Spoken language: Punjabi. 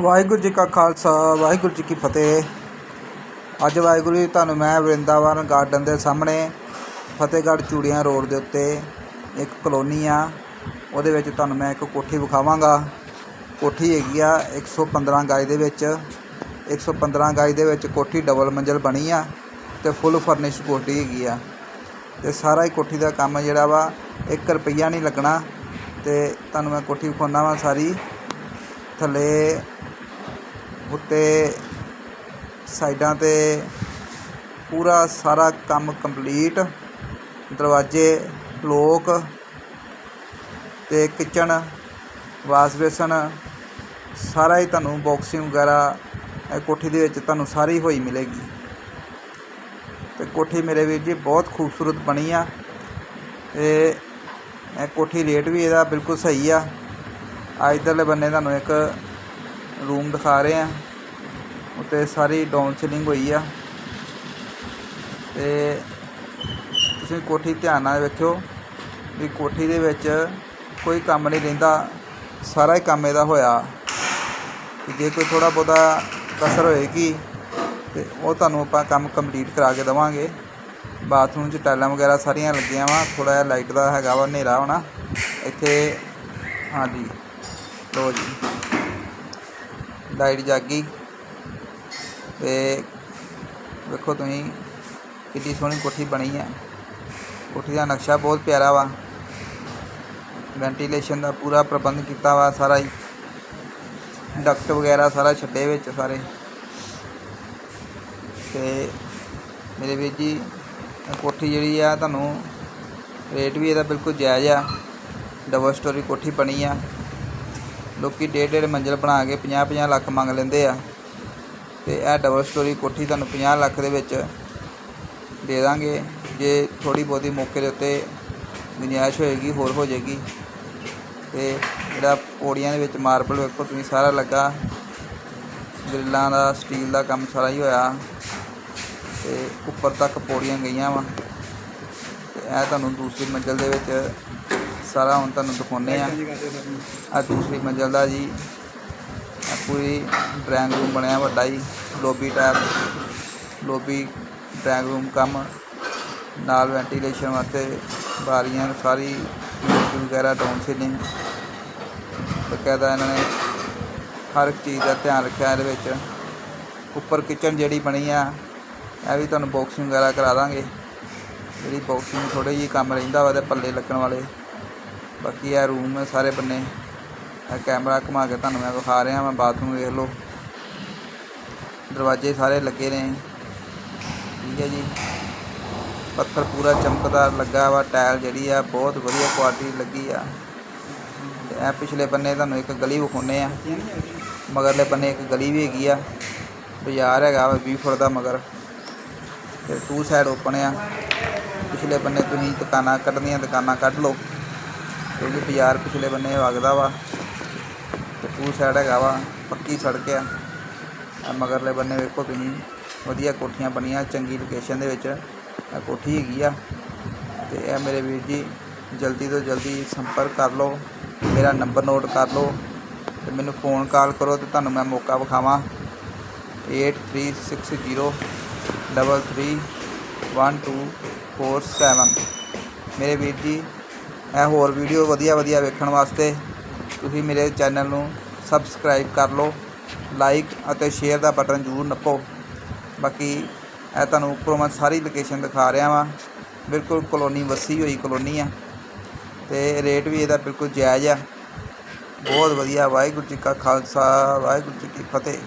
ਵਾਹਿਗੁਰੂ ਜੀ ਕਾ ਖਾਲਸਾ, ਵਾਹਿਗੁਰੂ ਜੀ ਕੀ ਫਤਿਹ। ਅੱਜ ਵਾਹਿਗੁਰੂ ਜੀ, ਤੁਹਾਨੂੰ ਮੈਂ ਵਰਿੰਦਾਵਨ ਗਾਰਡਨ ਦੇ ਸਾਹਮਣੇ ਫਤਿਹਗੜ੍ਹ ਚੂੜੀਆਂ ਰੋਡ ਦੇ ਉੱਤੇ ਇੱਕ ਕਲੋਨੀ ਆ। ਉਹਦੇ ਵਿੱਚ ਤੁਹਾਨੂੰ ਮੈਂ ਇੱਕ ਕੋਠੀ ਵਿਖਾਵਾਂਗਾ। ਕੋਠੀ ਹੈਗੀ ਆ 115 ਗਜ ਦੇ ਵਿੱਚ। 115 ਗਜ ਦੇ ਵਿੱਚ ਕੋਠੀ ਡਬਲ ਮੰਜ਼ਲ ਬਣੀ ਆ ਤੇ ਫੁੱਲ ਫਰਨਿਸ਼ ਕੋਠੀ ਹੈਗੀ ਆ। ਤੇ ਸਾਰਾ ਹੀ ਕੋਠੀ ਦਾ ਕੰਮ ਜਿਹੜਾ ਵਾ 1 ਰੁਪਈਆ ਨਹੀਂ ਲੱਗਣਾ। ਤੇ ਤੁਹਾਨੂੰ ਮੈਂ ਕੋਠੀ ਵਿਖਾਉਣਾ ਵਾ ਸਾਰੀ। ਥੱਲੇ ਉੱਤੇ ਸਾਈਡਾਂ ਤੇ ਪੂਰਾ ਸਾਰਾ ਕੰਮ ਕੰਪਲੀਟ। ਦਰਵਾਜ਼ੇ ਲੋਕ ਅਤੇ ਕਿਚਨ ਵਾਸ਼ ਬੇਸਨ ਸਾਰਾ ਹੀ ਤੁਹਾਨੂੰ ਬਾਕਸਿੰਗ ਵਗੈਰਾ, ਇਹ ਕੋਠੀ ਦੇ ਵਿੱਚ ਤੁਹਾਨੂੰ ਸਾਰੀ ਹੋਈ ਮਿਲੇਗੀ। ਤੇ ਕੋਠੀ ਮੇਰੇ ਵੀਰ ਜੀ ਬਹੁਤ ਖੂਬਸੂਰਤ ਬਣੀ ਆ। ਤੇ ਇਹ ਕੋਠੀ ਰੇਟ ਵੀ ਇਹਦਾ ਬਿਲਕੁਲ ਸਹੀ ਆ। ਅੱਜ ਇੱਧਰਲੇ ਬੰਨੇ ਤੁਹਾਨੂੰ ਇੱਕ ਰੂਮ ਦਿਖਾ ਰਹੇ ਆ। ਉੱਤੇ ਸਾਰੀ ਡਾਊਨ ਸੀਲਿੰਗ ਹੋਈ ਆ। ਤੇ ਤੁਸੀਂ ਕੋਠੀ ਧਿਆਨ ਨਾਲ ਵੇਖਿਓ ਵੀ ਕੋਠੀ ਦੇ ਵਿੱਚ ਕੋਈ ਕੰਮ ਨਹੀਂ ਰਹਿੰਦਾ। ਸਾਰਾ ਹੀ ਕੰਮ ਇਹਦਾ ਹੋਇਆ। ਜੇ ਕੋਈ ਥੋੜਾ ਬਹੁਤਾ ਕਸਰ ਹੋਏਗੀ ਤੇ ਉਹ ਤੁਹਾਨੂੰ ਆਪਾਂ ਕੰਮ ਕੰਪਲੀਟ ਕਰਾ ਕੇ ਦੇਵਾਂਗੇ। ਬਾਥਰੂਮ 'ਚ ਟਾਈਲਾਂ ਵਗੈਰਾ ਸਾਰੀਆਂ ਲੱਗੀਆਂ ਵਾ। ਥੋੜਾ ਜਿਹਾ ਲਾਈਟ ਦਾ ਹੈਗਾ ਵਾ ਹਨੇਰਾ ਹੋਣਾ। ਇੱਥੇ ਹਾਂਜੀ ਲੋ ਜੀ। ਲਾਈਟ ਜਾਗੀ। ਗਈ ਤੇ ਵੇਖੋ ਤੁਸੀਂ ਕਿੰਨੀ ਸੋਹਣੀ ਕੋਠੀ ਬਣੀ ਹੈ ਕੋਠੀ ਦਾ ਨਕਸ਼ਾ ਬਹੁਤ ਪਿਆਰਾ ਵਾ। ਵੈਂਟੀਲੇਸ਼ਨ ਦਾ ਪੂਰਾ ਪ੍ਰਬੰਧ ਕੀਤਾ ਵਾ ਸਾਰਾ ਹੀ। ਡਕਟ ਵਗੈਰਾ ਸਾਰਾ ਛੱਡੇ ਵਿੱਚ ਸਾਰੇ। ਤੇ ਮੇਰੇ ਵੀਰ ਜੀ, ਕੋਠੀ ਜਿਹੜੀ ਆ ਤੁਹਾਨੂੰ ਰੇਟ ਵੀ ਇਹਦਾ ਬਿਲਕੁਲ ਜਾਇਜ਼ ਆ। ਡਬਲ ਸਟੋਰੀ ਕੋਠੀ ਬਣੀ ਆ। ਲੋਕੀ ਡੇਢ ਡੇਢ ਮੰਜ਼ਿਲ ਬਣਾ ਕੇ 50 50 ਲੱਖ ਮੰਗ ਲੈਂਦੇ ਆ। ਤੇ ਇਹ ਡਬਲ ਸਟੋਰੀ ਕੋਠੀ ਤੁਹਾਨੂੰ 50 ਲੱਖ ਦੇ ਵਿੱਚ ਦੇ ਦਾਂਗੇ। ਜੇ ਥੋੜੀ ਬਹੁਤੀ ਮੌਕੇ ਦੇ ਉੱਤੇ ਗੁੰਜਾਇਸ਼ ਹੋਏਗੀ, ਹੋਰ ਹੋ ਜਾਏਗੀ। ਤੇ ਜਿਹੜਾ ਪੌੜੀਆਂ ਦੇ ਵਿੱਚ ਮਾਰਬਲ ਵੇਖੋ ਤੁਸੀਂ, ਸਾਰਾ ਲੱਗਾ। ਗ੍ਰਿਲਾਂ ਦਾ, ਸਟੀਲ ਦਾ ਕੰਮ ਸਾਰਾ ਹੀ ਹੋਇਆ। ਤੇ ਉੱਪਰ ਤੱਕ ਪੌੜੀਆਂ ਗਈਆਂ ਵਾ। ਤੇ ਇਹ ਤੁਹਾਨੂੰ ਦੂਸਰੀ ਮੰਜ਼ਿਲ ਦੇ ਵਿੱਚ ਸਾਰਾ ਹੁਣ ਤੁਹਾਨੂੰ ਦਿਖਾਉਂਦੇ ਆ ਆ ਦੂਸਰੀ ਮੰਜ਼ਿਲ ਦਾ ਜੀ, ਆਹ ਪੂਰੀ ਡਰਾਇੰਗ ਰੂਮ ਬਣਿਆ ਵੱਡਾ ਜੀ, lobby type lobby drawing room ਕੰਮ, ਨਾਲ ਵੈਂਟੀਲੇਸ਼ਨ ਵਾਸਤੇ ਬਾਰੀਆਂ, ਸਾਰੀ ਵਗੈਰਾ ਡਾਊਨ ਸੀਲਿੰਗ ਬਕਾਇਦਾ ਇਹਨਾਂ ਨੇ ਹਰ ਇੱਕ ਚੀਜ਼ ਦਾ ਧਿਆਨ ਰੱਖਿਆ ਇਹਦੇ ਵਿੱਚ। ਉੱਪਰ ਕਿਚਨ ਜਿਹੜੀ ਬਣੀ ਆ, ਇਹ ਵੀ ਤੁਹਾਨੂੰ ਬਾਕਸਿੰਗ ਵਗੈਰਾ ਕਰਾ ਦਾਂਗੇ। ਜਿਹੜੀ ਬਾਕਸਿੰਗ ਥੋੜੇ ਜਿਹੀ ਕੰਮ ਰਹਿੰਦਾ ਵਾ ਤੇ ਪੱਲੇ ਲੱਗਣ ਵਾਲੇ। ਬਾਕੀ ਇਹ ਰੂਮ ਹੈ ਸਾਰੇ ਬੰਨੇ। ਇਹ ਕੈਮਰਾ ਘੁਮਾ ਕੇ ਤੁਹਾਨੂੰ ਮੈਂ ਵਿਖਾ ਰਿਹਾ, ਮੈਂ ਬਾਥਰੂਮ ਵੇਖ ਲਓ। ਦਰਵਾਜ਼ੇ ਸਾਰੇ ਲੱਗੇ ਨੇ। ਠੀਕ ਹੈ ਜੀ। ਪੱਥਰ ਪੂਰਾ ਚਮਕਦਾਰ ਲੱਗਾ ਵਾ ਟਾਇਲ ਜਿਹੜੀ ਆ, ਬਹੁਤ ਵਧੀਆ ਕੁਆਲਿਟੀ ਲੱਗੀ ਆ। ਤੇ ਇਹ ਪਿਛਲੇ ਬੰਨੇ ਤੁਹਾਨੂੰ ਇੱਕ ਗਲੀ ਵਿਖਾਉਂਦੇ ਆ। ਮਗਰਲੇ ਬੰਨੇ ਇੱਕ ਗਲੀ ਵੀ ਹੈਗੀ ਆ। ਬਾਜ਼ਾਰ ਹੈਗਾ ਵਾ 20 ਫੁੱਟ ਦਾ ਮਗਰ। ਤੇ ਟੂ ਸਾਈਡ ਓਪਨ ਆ। ਪਿਛਲੇ ਬੰਨੇ ਤੁਸੀਂ ਦੁਕਾਨਾਂ ਕੱਢਣੀਆਂ, ਦੁਕਾਨਾਂ ਕੱਢ ਲਓ। ਕਿਉਂਕਿ ਬਾਜ਼ਾਰ ਪਿਛਲੇ ਬੰਨੇ ਵਗਦਾ ਵਾ। ਤੇ ਟੂ ਸਾਈਡ ਹੈਗਾ ਵਾ, ਪੱਕੀ ਸੜਕ ਆ। ਮਗਰਲੇ ਬੰਨੇ ਵੇਖੋ ਤੁਸੀਂ, ਵਧੀਆ ਕੋਠੀਆਂ ਬਣੀਆਂ ਚੰਗੀ ਲੋਕੇਸ਼ਨ ਦੇ ਵਿੱਚ। ਇਹ ਕੋਠੀ ਹੈਗੀ ਆ। ਤੇ ਇਹ ਮੇਰੇ ਵੀਰ ਜੀ, ਜਲਦੀ ਤੋਂ ਜਲਦੀ ਸੰਪਰਕ ਕਰ ਲਓ, ਮੇਰਾ ਨੰਬਰ ਨੋਟ ਕਰ ਲਓ, ਤੇ ਮੈਨੂੰ ਫੋਨ ਕਾਲ ਕਰੋ ਤੇ ਤੁਹਾਨੂੰ ਮੈਂ ਮੌਕਾ ਵਿਖਾਵਾਂ। 8360 double three one two four seven ਮੇਰੇ ਵੀਰ ਜੀ ਇਹ ਹੋਰ ਵੀਡੀਓ ਵਧੀਆ ਵਧੀਆ ਵੇਖਣ ਵਾਸਤੇ ਤੁਸੀਂ ਮੇਰੇ ਚੈਨਲ ਨੂੰ ਸਬਸਕ੍ਰਾਈਬ ਕਰ ਲਓ, ਲਾਈਕ ਅਤੇ ਸ਼ੇਅਰ ਦਾ ਬਟਨ ਜ਼ਰੂਰ ਨੱਪੋ। ਬਾਕੀ ਇਹ ਤੁਹਾਨੂੰ ਉੱਪਰੋਂ ਮੈਂ ਸਾਰੀ ਲੋਕੇਸ਼ਨ ਦਿਖਾ ਰਿਹਾ ਵਾਂ। ਬਿਲਕੁਲ ਕਲੋਨੀ ਵਸੀ ਹੋਈ ਕਲੋਨੀ ਆ ਤੇ ਰੇਟ ਵੀ ਇਹਦਾ ਬਿਲਕੁਲ ਜਾਇਜ਼ ਆ। ਬਹੁਤ ਵਧੀਆ, ਵਾਹਿਗੁਰੂ ਜੀ ਕਾ ਖਾਲਸਾ, ਵਾਹਿਗੁਰੂ ਜੀ ਕੀ ਫਤਿਹ।